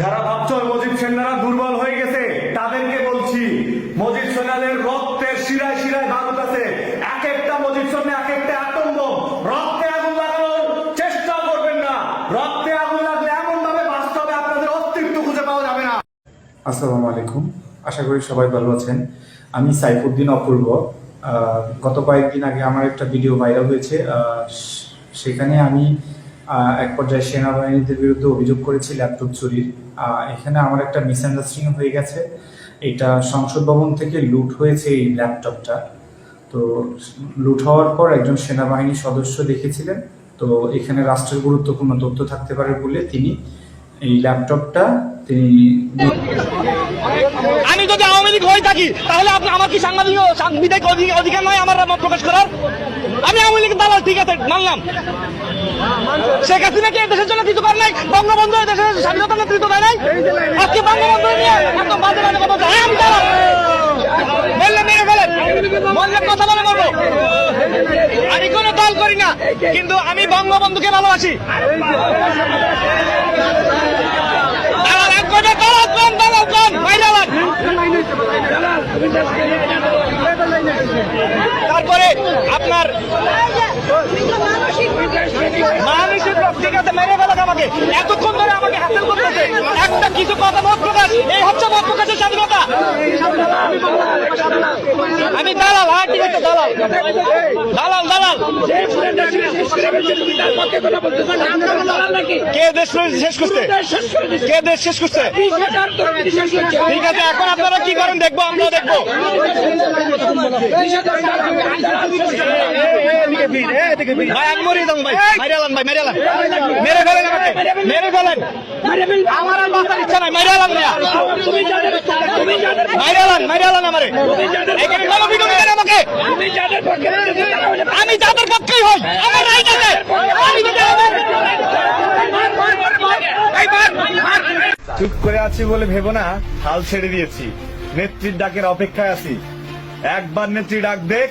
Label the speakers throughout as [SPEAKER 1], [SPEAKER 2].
[SPEAKER 1] যারা ভাবছ মজিদ সেনারা দুর্বল হয়ে গেছে, তাদেরকে বলছি মজিদ সেনাদের রক্তের শিরায় শিরায় ভারত আছে এক একটা মজিদ সৈন্য এক একটা আতঙ্ক। রক্তে আগুন লাগানোর চেষ্টা করবেন না। রক্তে আগুন লাগলে এমন ভাবে বাঁচতে হবে, আপনাদের অস্তিত্ব খুঁজে পাওয়া যাবে না।
[SPEAKER 2] আসসালামু আলাইকুম। আশা করি সবাই ভালো আছেন। আমি সাইফুদ্দিন অপূর্ব। গত কয়েকদিন আগে আমার একটা ভিডিও ভাইরাল হয়েছে। সেখানে আমি এক পর্যায়ে সেনাবাহিনীদের বিরুদ্ধে অভিযোগ করেছি ল্যাপটপ চুরির। এখানে আমার একটা মিসআন্ডারস্ট্যান্ডিং হয়ে গেছে। এটা সংসদ ভবন থেকে লুট হয়েছে এই ল্যাপটপটা। তো লুট হওয়ার পর একজন সেনাবাহিনী সদস্য দেখেছিলেন। তো এখানে রাষ্ট্রের গুরুত্বপূর্ণ তথ্য থাকতে পারে বলে তিনি এই ল্যাপটপটা তিনি
[SPEAKER 3] আমি যদি আওয়ামী লীগ হয়ে থাকি, তাহলে আমার কি সাংবাদিক অধিকার নয় আমার মত প্রকাশ করার? আমি ঠিক আছে, মানলাম। শেখ হাসিনা কি দেশের জন্য কিছু করে নাই? বঙ্গবন্ধু দেশের স্বাধীনতা নেতৃত্ব দেয় নাই? আজকে বঙ্গবন্ধু হ্যাঁ আমি কোনো দল করি না, কিন্তু আমি বঙ্গবন্ধুকে ভালোবাসি। তারপরে আপনার মানসিক রোগ, ঠিক আছে মেরে ফেলাক আমাকে। এতক্ষণ ধরে আমাকে হাসিল করতেছে। একটা কিছু কথা মত প্রকাশ এই হচ্ছে মত প্রকাশের স্বাধীনতা। আমি দালাল হ্যাঁ ঠিক আছে দালাল। দালাল দালাল। কে দেশ শেষ করছে কে দেশ শেষ করছে? ঠিক আছে এখন আপনারা কি করেন দেখব আমরা দেখব। ভাই আমি মরিয়ে দাম ভাই মাইরে ভাই মাইরে মেরে ফেলেন আমাকে মেরে ফেলেন। আমার আর বাঁচার ইচ্ছা নাই মাইরে আলান ভাইয়া মাইরে আলান মাইরে আলান আমারে। এখানে কোনো ভিডিও নেই আমাকে। আমি যাদের পক্ষেই হই আমার রাইট আছে। আমি যদি আমার-
[SPEAKER 1] চুপ করে আছি বলে ভেবো না হাল ছেড়ে দিয়েছি। নেত্রীর ডাকের অপেক্ষায় আছি। একবার নেত্রী ডাক দেখ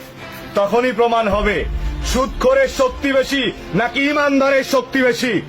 [SPEAKER 1] তখনই প্রমাণ হবে। সুদ করে শক্তি বেশি নাকি ইমানদারের শক্তি বেশি?